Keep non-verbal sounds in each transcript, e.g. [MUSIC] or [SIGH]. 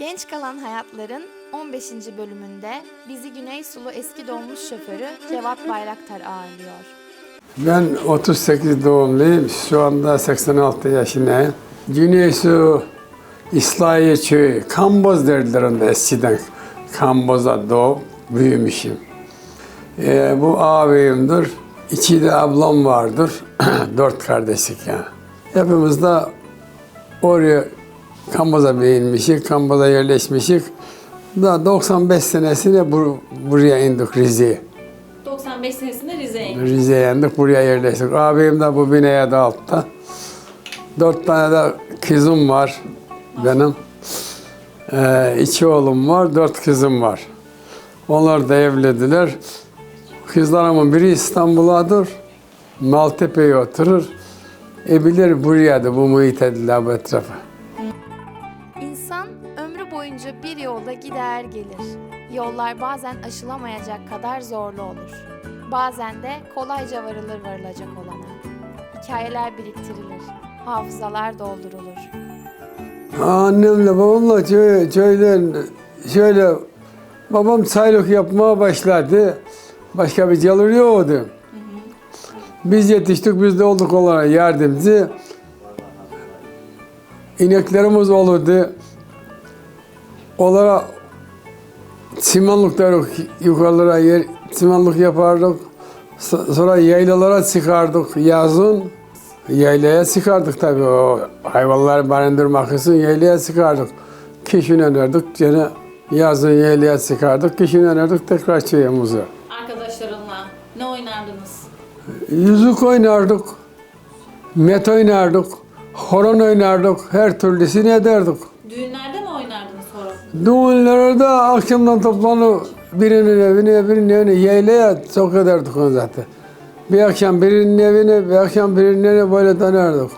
Genç kalan hayatların 15. bölümünde bizi Güney Sulu eski dolmuş şoförü Cevat Bayraktar ağırlıyor. Ben 38 doğumluyum. Şu anda 86 yaşındayım. Güneysu İslahiye Köyü, Kamboz derdiler onda eskiden. Kamboz'a doğup büyümüşüm. Ee, bu ağabeyimdir. İki de ablam vardır. [CLEARS THROAT] Dört kardeşlik yani. Hepimiz de oraya Kamboz'a beğenmişik, Kamboz'a yerleşmişik. Da 95 senesinde bur- buraya indik Rize'ye. 95 senesinde Rize'ye gitti. Rize'ye indik, buraya yerleştik. Abim de bu binaya da altta. Dört tane de kızım var benim. Ee, iki oğlum var, dört kızım var. Onlar da evlendiler. Kızlarımın biri İstanbul'adır. Maltepe'ye oturur. E bilir buraya da bu muhit ediler bu etrafa. Yollar bazen aşılamayacak kadar zorlu olur. Bazen de kolayca varılır varılacak olana. Hikayeler biriktirilir, hafızalar doldurulur. Annemle babamla şöyle, şöyle, şöyle babam çaylık yapmaya başladı. Başka bir çalır yoktu. Biz yetiştik, biz de olduk olarak yardımcı. İneklerimiz olurdu. Onlara çimenlik derdik yukarılara yer, çimenlik yapardık. So- Sonra yaylalara çıkardık yazın. Yaylaya çıkardık tabii o hayvanları barındırmak için yaylaya çıkardık. Kışın önerdik gene yazın yaylaya çıkardık. Kışın önerdik tekrar çayımıza. Arkadaşlarınla ne oynardınız? Yüzük oynardık. Met oynardık. Horon oynardık. Her türlüsünü ederdik. Horon? Düğünlerde akşamdan toplanıp birinin evine, birinin evine yaylaya çok ederdik onu zaten. Bir akşam birinin evine, bir akşam birinin evine böyle dönerdik.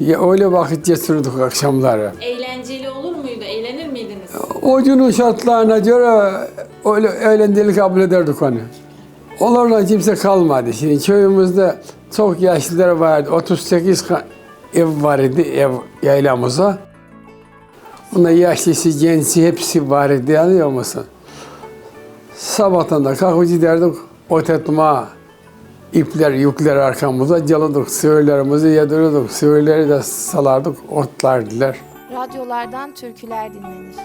Ya, öyle vakit geçirdik akşamları. Eğlenceli olur muydu? Eğlenir miydiniz? O günün şartlarına göre öyle eğlenceli kabul ederdik onu. Onlarla kimse kalmadı. Şimdi köyümüzde çok yaşlılar vardı. 38 ka- ev var idi ev yaylamıza. Bunda yaşlısı, genci hepsi var idi anlıyor musun? Sabahtan da kalkıp giderdik ot etmeye. İpler, yükler arkamıza caladık. Sığırlarımızı yedirirdik. Sığırları da salardık, otlardılar. Radyolardan türküler dinlenir.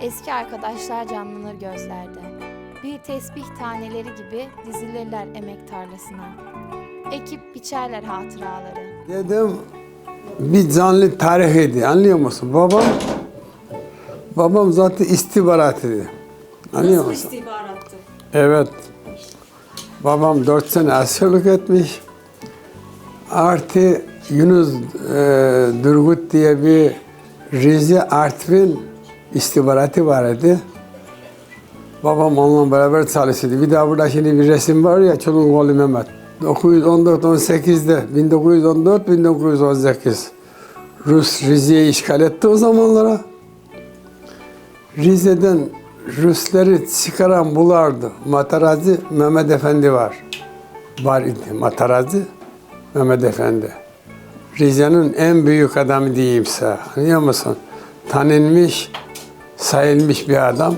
Eski arkadaşlar canlanır gözlerde. Bir tesbih taneleri gibi dizilirler emek tarlasına. Ekip biçerler hatıraları. Dedim bir canlı tarih idi anlıyor musun? Babam babam zaten istihbarat idi. Anlıyor Nasıl musun? istihbarattı? Evet. Babam dört sene askerlik etmiş. Artı Yunus e, Durgut diye bir Rize Artvin istihbaratı var idi. Babam onunla beraber çalışıyordu. Bir daha burada şimdi bir resim var ya Çolun oğlu Mehmet. 914-18'de 1914-1918 Rus Rize'yi işgal etti o zamanlara. Rize'den Rusları çıkaran bulardı. Matarazzi Mehmet Efendi var. Var idi Matarazzi Mehmet Efendi. Rize'nin en büyük adamı diyeyim size. Anlıyor musun? Tanınmış, sayılmış bir adam.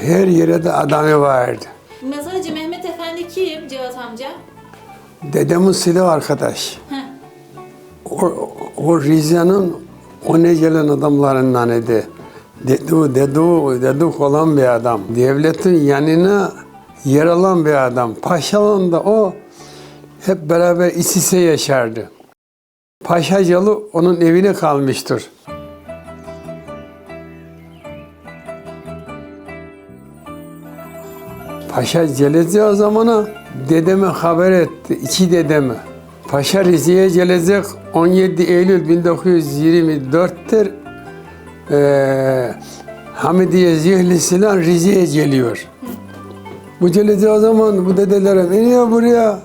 Her yere de adamı vardı. Mezarcı Mehmet Efendi kim Cevat amca? Dedemin silahı arkadaş. Heh. O, o Rize'nin o ne gelen adamlarından idi. Dedu, dedu, deduk olan bir adam. Devletin yanına yer alan bir adam. Paşalan da o hep beraber iç içe yaşardı. Paşacalı onun evine kalmıştır. Paşa geleceği o zamana dedeme haber etti. iki dedeme. Paşa Rize'ye gelecek 17 Eylül 1924'tür. Ee, Hamidiye Zihli Sinan Rize'ye geliyor. Bu geleceği o zaman bu dedelere iniyor buraya.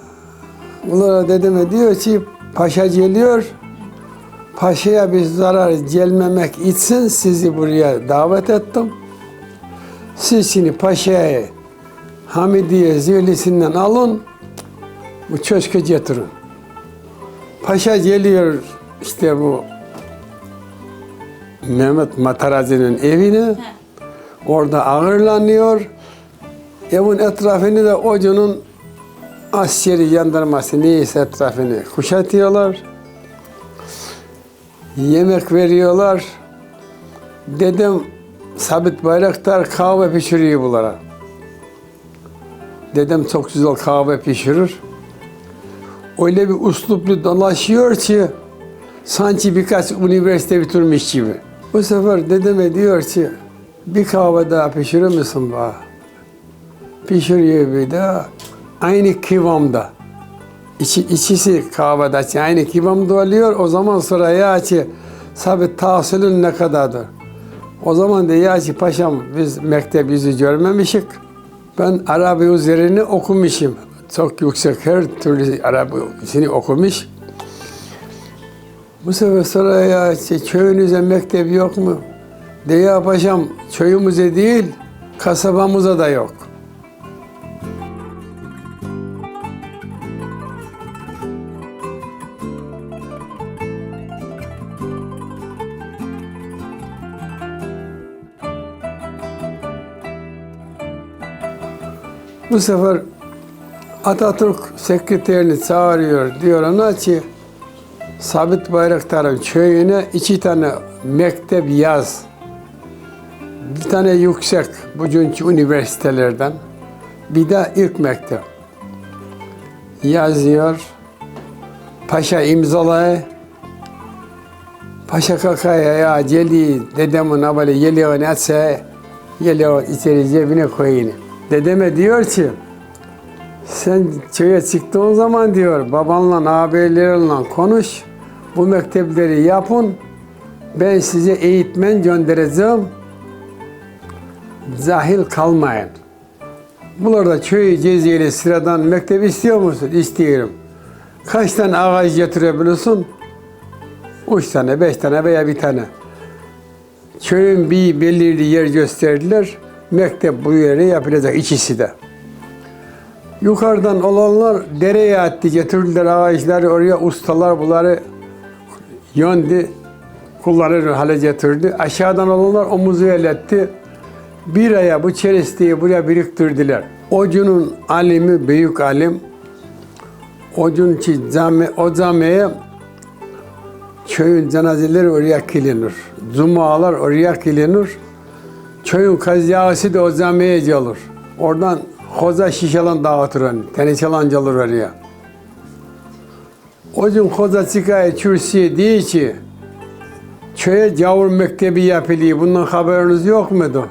Bunlara dedeme diyor ki paşa geliyor. Paşa'ya bir zarar gelmemek için sizi buraya davet ettim. Siz şimdi paşayı Hamidiye zirlisinden alın, bu köşke getirin. Paşa geliyor işte bu Mehmet Matarazi'nin evine. He. Orada ağırlanıyor. Evin etrafını da Ocu'nun askeri jandarması neyse etrafını kuşatıyorlar. Yemek veriyorlar. Dedem Sabit Bayraktar kahve pişiriyor bunlara. Dedem çok güzel kahve pişirir. Öyle bir usluplu dolaşıyor ki sanki birkaç üniversite bitirmiş gibi. Bu sefer dedeme diyor ki bir kahve daha pişirir misin bana? Pişiriyor bir daha. Aynı kıvamda. İçi, içisi kahvede aynı kıvamda oluyor. O zaman sonra ya ki sabit tahsilin ne kadardır? O zaman da ya ki paşam biz mektep yüzü görmemişik. Ben Arabi üzerine okumuşum. Çok yüksek her türlü Arabisini okumuş. Bu sefer sonra ya işte köyünüze mektep yok mu? De ya paşam köyümüze değil kasabamıza da yok. Bu sefer Atatürk sekreterini çağırıyor. Diyor ona ki Sabit Bayraktar'ın köyüne iki tane mektep yaz. Bir tane yüksek bugünkü üniversitelerden. Bir de ilk mektep. Yazıyor. Paşa imzalayı. Paşa kakaya ya celi dedemin abale geliyor netse geliyor içeri cebine koyayım. Dedeme diyor ki sen köye çıktığın zaman diyor babanla ağabeylerinle konuş. Bu mektepleri yapın. Ben size eğitmen göndereceğim. Zahil kalmayın. Burada köy ceziyeli sıradan mektep istiyor musun? İstiyorum. Kaç tane ağaç getirebiliyorsun? Üç tane, beş tane veya bir tane. Köyün bir belirli yer gösterdiler. Mektep bu yere yapılacak ikisi de. Yukarıdan olanlar dereye attı, getirdiler ağaçları oraya, ustalar bunları yöndü, kullanır hale getirdi. Aşağıdan olanlar omuzu elletti. Bir aya bu çeresteyi buraya biriktirdiler. Ocunun alimi, büyük alim, Ocunki cami, o camiye köyün cenazeleri oraya kılınır. Cumalar oraya kılınır. Köyün kaziyası da o camiye gelir. Oradan koza şişalan dağıtır onu. Teneçalan gelir oraya. Gün koza çıkaya kürsüye diyor ki köye gavur mektebi yapılıyor. Bundan haberiniz yok muydu?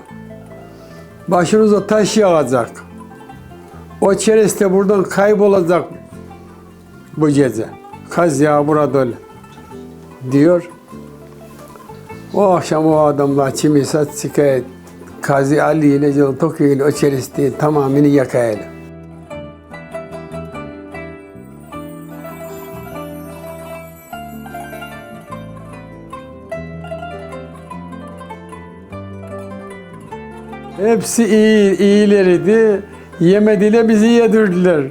Başınıza taş yağacak. O çereste buradan kaybolacak bu gece. Kaz yağı burada öyle. Diyor. O akşam o adamlar çimisa çıkaya Kazi Ali ile Tokyo ile o çeresteyi tamamını yakayla. Hepsi iyi, iyileriydi. Yemediler, bizi yedirdiler.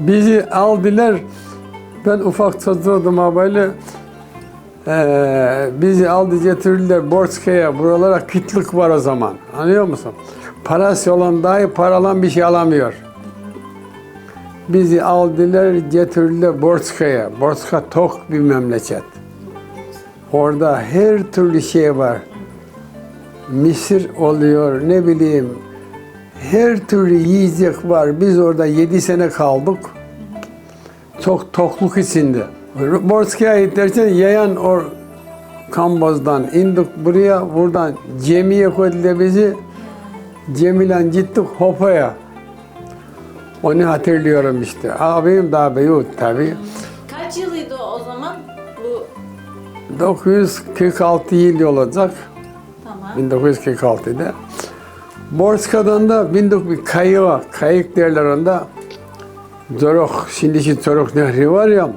Bizi aldılar. Ben ufak çocuğum ha böyle. Ee, bizi aldı getirdiler Borçka'ya. Buralara kıtlık var o zaman. Anlıyor musun? Parası olan dahi paralan bir şey alamıyor. Bizi aldılar getirdiler Borçka'ya. Borçka tok bir memleket. Orada her türlü şey var. Mısır oluyor, ne bileyim. Her türlü yiyecek var. Biz orada yedi sene kaldık. Çok tokluk içinde. Borska'ya giderken yayan or Kamboz'dan indik buraya. Buradan gemiye koydular bizi. Gemiyle gittik Hopa'ya. Onu hatırlıyorum işte. Abim daha büyük tabii. Kaç yılıydı o zaman? Bu 946 yıl olacak. Tamam. 1946'da. Borska'dan da bindik bir kayığa, kayık derler onda. Zorok, şimdiki Zorok Nehri var ya.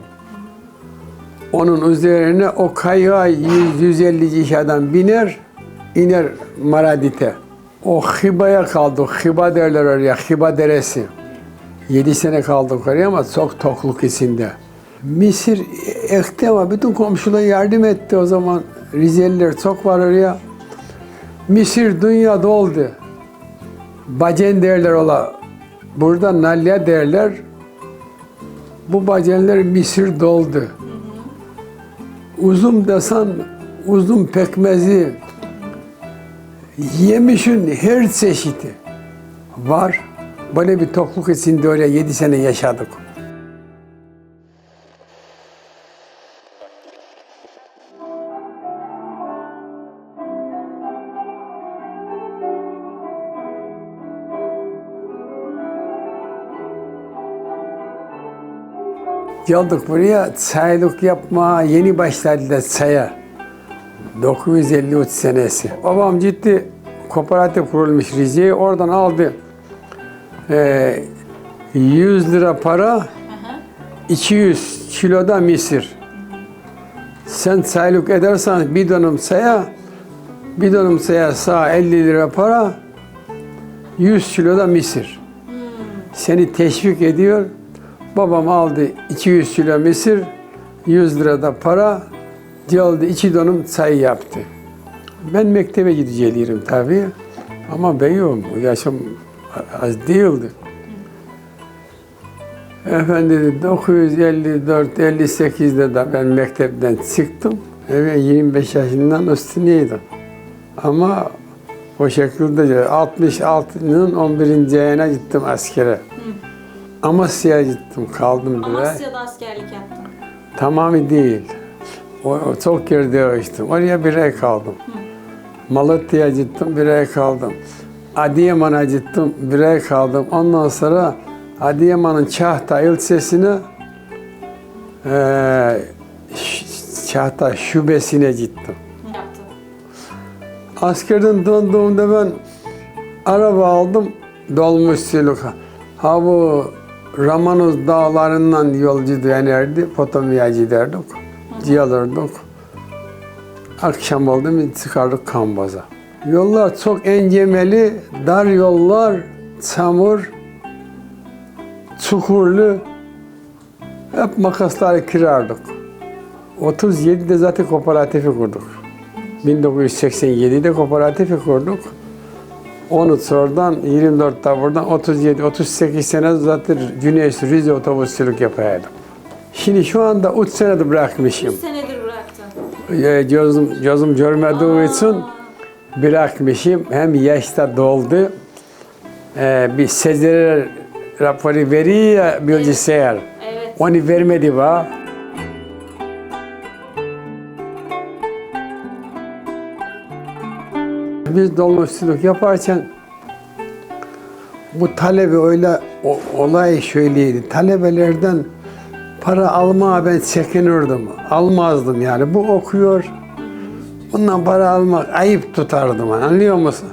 Onun üzerine o kayığa 100-150 kişi adam biner, iner Maradit'e. O Hiba'ya kaldık. Hiba derler oraya, Hiba Deresi. 7 sene kaldık oraya ama çok tokluk içinde. Mısır ekti ama bütün komşular yardım etti o zaman. Rizeliler çok var oraya. Mısır dünya doldu. Bacen derler ola. Burada nalya derler. Bu bacenler Mısır doldu. Uzun desen uzun pekmezi yemişin her çeşidi var. Böyle bir topluluk içinde oraya yedi sene yaşadık. Geldik buraya çaylık yapma yeni başladılar çaya. 953 senesi. Babam ciddi kooperatif kurulmuş Rize'ye. Oradan aldı. Ee, 100 lira para, 200 kiloda misir. Sen çaylık edersen bir dönüm çaya, bir dönüm çaya sağ 50 lira para, 100 kiloda misir. Seni teşvik ediyor. Babam aldı 200 kilo misir, 100 lira da para, geldi iki dönüm çay yaptı. Ben mektebe gideceğim tabii. Ama ben yokum. Yaşım az değildi. Efendim 954-58'de de ben mektepten çıktım. Eve 25 yaşından üstüneydim. Ama o şekilde 66'nın 11. ayına gittim askere. Amasya'ya gittim, kaldım bir ay. Amasya'da askerlik yaptın. Tamamı değil. O, o çok yerde uçtum. Oraya bir ay kaldım. Malatya'ya gittim, bir ay kaldım. Adıyaman'a gittim, bir ay kaldım. Ondan sonra Adıyaman'ın Çahta ilçesine Ş- Çahta şubesine gittim. Yaptın. Askerden döndüğümde ben araba aldım, dolmuşçuluk. Ha bu Ramanuz dağlarından yolcu dönerdi, Potomya'ya giderdik, gelirdik. Akşam oldu mu çıkardık Kambaz'a. Yollar çok engemeli, dar yollar, çamur, çukurlu. Hep makasları kırardık. 37'de zaten kooperatifi kurduk. 1987'de kooperatifi kurduk. 13 oradan, 24 da buradan, 37, 38 sene zaten Güneş Rize otobüsçülük yapıyordum. Şimdi şu anda 3 senedir bırakmışım. 3 senedir bıraktın. Ee, Gözüm, gözüm görmediği için bırakmışım. Hem yaşta doldu. Ee, bir sezere raporu veriyor ya bilgisayar. Evet. Onu vermedi bana. Biz dolmuşçuluk yaparken bu talebe öyle o, olay şöyleydi. Talebelerden para almaya ben çekinirdim. Almazdım yani. Bu okuyor. Bundan para almak ayıp tutardım. Anlıyor musun?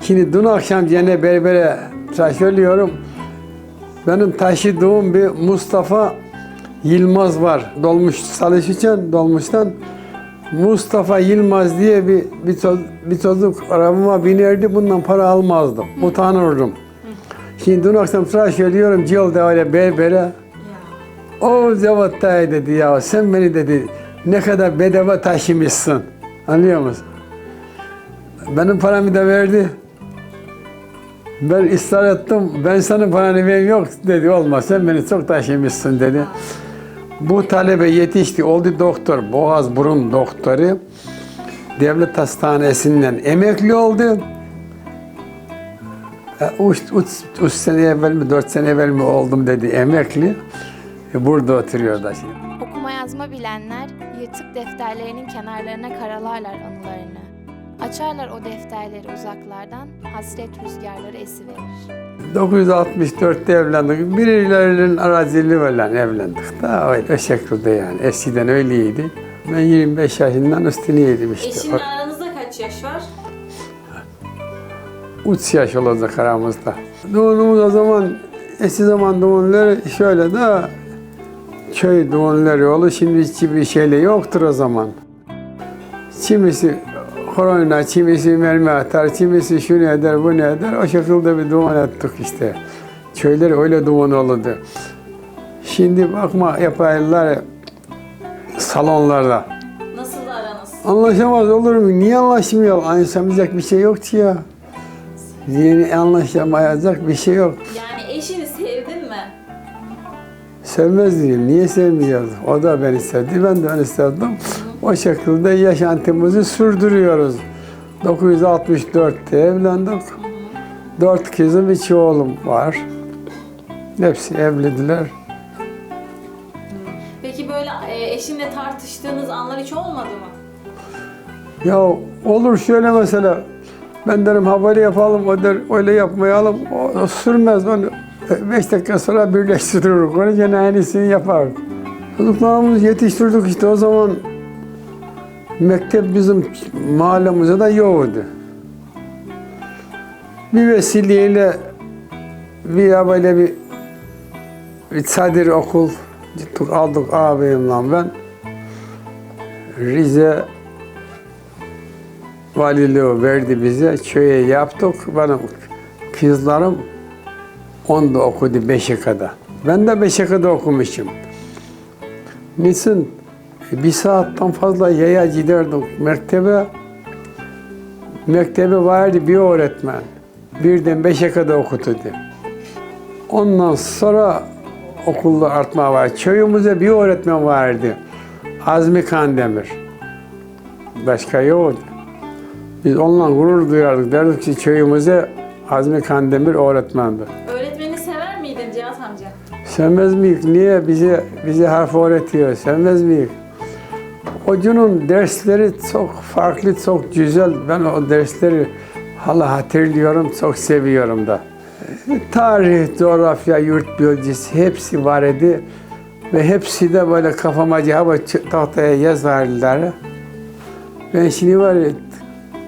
Şimdi dün akşam gene berbere tıraş oluyorum. Benim taşıdığım bir Mustafa Yılmaz var. Dolmuş çalışırken dolmuştan Mustafa Yılmaz diye bir bir, çocuk, bir çocuk arabama binerdi. Bundan para almazdım. Utanırdım. Şimdi dün akşam tıraş ediyorum. Cilde öyle berbere. Ya. O zavattay dedi ya sen beni dedi ne kadar bedava taşımışsın. Anlıyor musun? Benim paramı da verdi. Ben ısrar ettim. Ben senin paranı vereyim yok dedi. Olmaz sen beni çok taşımışsın dedi. Bu talebe yetişti. Oldu doktor. Boğaz burun doktoru. Devlet hastanesinden emekli oldu. E, Üç, üç, üç sene evvel mi, dört sene evvel mi oldum dedi emekli. E, Burada oturuyor da şimdi. Okuma yazma bilenler yırtık defterlerinin kenarlarına karalarlar anılarını. Açarlar o defterleri uzaklardan, hasret rüzgarları esiverir. 964'te evlendik. Birilerinin aracılığıyla evlendik. Daha öyle o şekilde yani. Eskiden öyleydi. Ben 25 yaşından üstüneydim işte. Eşinle aranızda kaç yaş var? 3 yaş olacak aramızda. Doğumumuz o zaman eski zaman doğumları şöyle de köy doğumları olur. Şimdi hiç bir şeyle yoktur o zaman. Kimisi korona, kimisi mermi atar, kimisi şunu eder, bunu eder. O şekilde bir doğum ettik işte. Köyler öyle doğum olurdu. Şimdi bakma yaparlar salonlarda. Nasıl aranız? Anlaşamaz olur mu? Niye anlaşmıyor? Anlaşamayacak bir şey yok ki ya. Yeni anlaşamayacak bir şey yok. Yani eşini sevdin mi? Sevmez diyeyim. Niye sevmiyoruz? O da beni sevdi. Ben de onu sevdim. O şekilde yaşantımızı sürdürüyoruz. 964'te evlendik. Dört kızım, iki oğlum var. Hepsi evlidiler. Peki böyle e, eşinle tartıştığınız anlar hiç olmadı mı? Ya olur şöyle mesela. Ben derim ha böyle yapalım, o der öyle yapmayalım. O, o sürmez. Ben beş dakika sonra birleştiriyoruz. Onu gene aynısını yapar. Çocuklarımızı yetiştirdik işte o zaman mektep bizim mahallemizde de yoktu. Bir vesileyle bir böyle bir, bir çadır okul gittik aldık ağabeyimle ben. Rize valiliği verdi bize. Köye yaptık. Benim kızlarım onda okudu beşe kadar. Ben de beşe kadar okumuşum. Niçin? Bir saatten fazla yaya giderdik mektebe. Mektebe vardı bir öğretmen. Birden beşe kadar okuturdu. Ondan sonra okulda artma var. Köyümüzde bir öğretmen vardı. Azmi Kandemir. Başka yoktu. Biz onunla gurur duyardık. Derdik ki köyümüze Azmi Kandemir öğretmendi. Öğretmeni sever miydin Cihat amca? Sevmez miyiz? Niye bize bize harf öğretiyor? Sevmez miyiz? Hocunun dersleri çok farklı, çok güzel. Ben o dersleri hala hatırlıyorum, çok seviyorum da. Tarih, coğrafya, yurt bilgisi hepsi var idi. Ve hepsi de böyle kafama cevap tahtaya yazarlar. Ben şimdi var ya,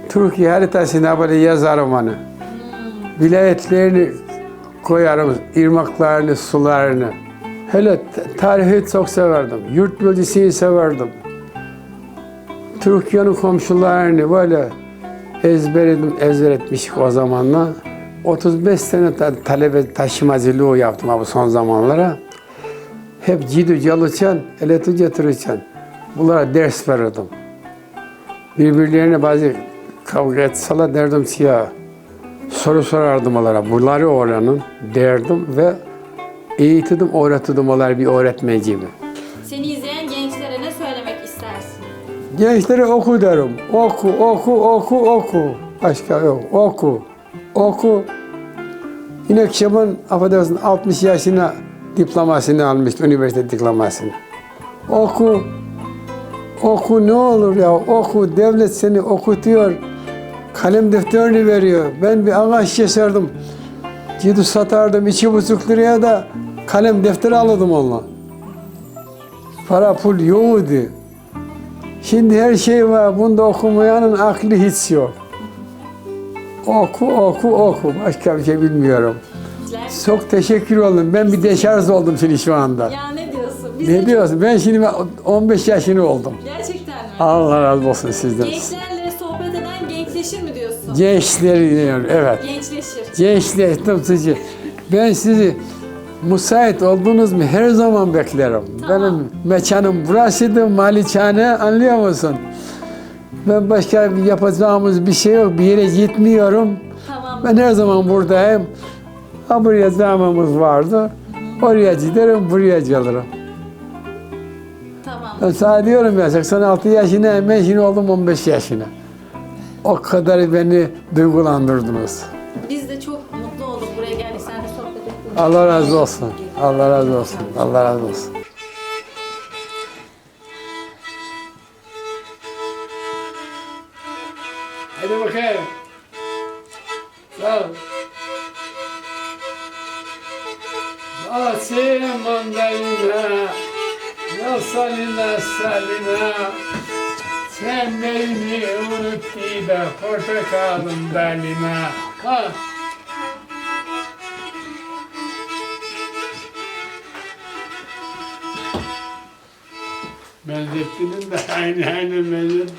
Türkiye haritasına böyle yazarım onu. Vilayetlerini koyarım, irmaklarını, sularını. Hele tarihi çok severdim. Yurt bilgisini severdim. Türkiye'nin komşularını böyle ezberledim, ezber etmişik o zamanlar. 35 sene ta- talebe taşımacılığı yaptım abi son zamanlara. Hep Cidu Calıçan, Eleti Getirirken bunlara ders verirdim. Birbirlerine bazı kavga etseler derdim ki ya soru sorardım onlara. Bunları öğrenin derdim ve eğitirdim, öğretirdim onlara bir öğretmen gibi. Gençlere oku derim. Oku, oku, oku, oku. Başka yok. Oku, oku. Yine Kemal affedersin 60 yaşına diplomasını almıştı, üniversite diplomasını. Oku, oku ne olur ya, oku. Devlet seni okutuyor. Kalem defterini veriyor. Ben bir ağaç keserdim. Gidip satardım iki buçuk liraya da kalem defteri alırdım onunla. Para pul yoktu. Şimdi her şey var. Bunda okumayanın aklı hiç yok. Oku, oku, oku. Başka bir şey bilmiyorum. Çok teşekkür oldum. Ben bir deşarj oldum şimdi şu anda. Ya ne diyorsun? Biz de Ne diyorsun? Ben şimdi ben 15 yaşını oldum. Gerçekten mi? Allah razı olsun sizden. Gençlerle sohbet eden gençleşir mi diyorsun? Gençleri diyor, evet. Gençleşir. Gençler, tutucu. Ben sizi müsait oldunuz mu her zaman beklerim. Tamam. Benim mekanım burasıydı, malikane anlıyor musun? Ben başka yapacağımız bir şey yok, bir yere gitmiyorum. Tamam. Ben her zaman buradayım. Ha buraya zamanımız vardı. Oraya giderim, buraya gelirim. Tamam. Ben sana diyorum ya 86 yaşına, ben şimdi oldum 15 yaşına. O kadar beni duygulandırdınız. Allah razı olsun. Allah razı olsun. Allah razı olsun. Hadi bakayım. Sağ ol. Mandalina, nasalina salina, sen beni unuttu da portakalın dalina. Ha. Benzettinin de aynı aynı benzettim.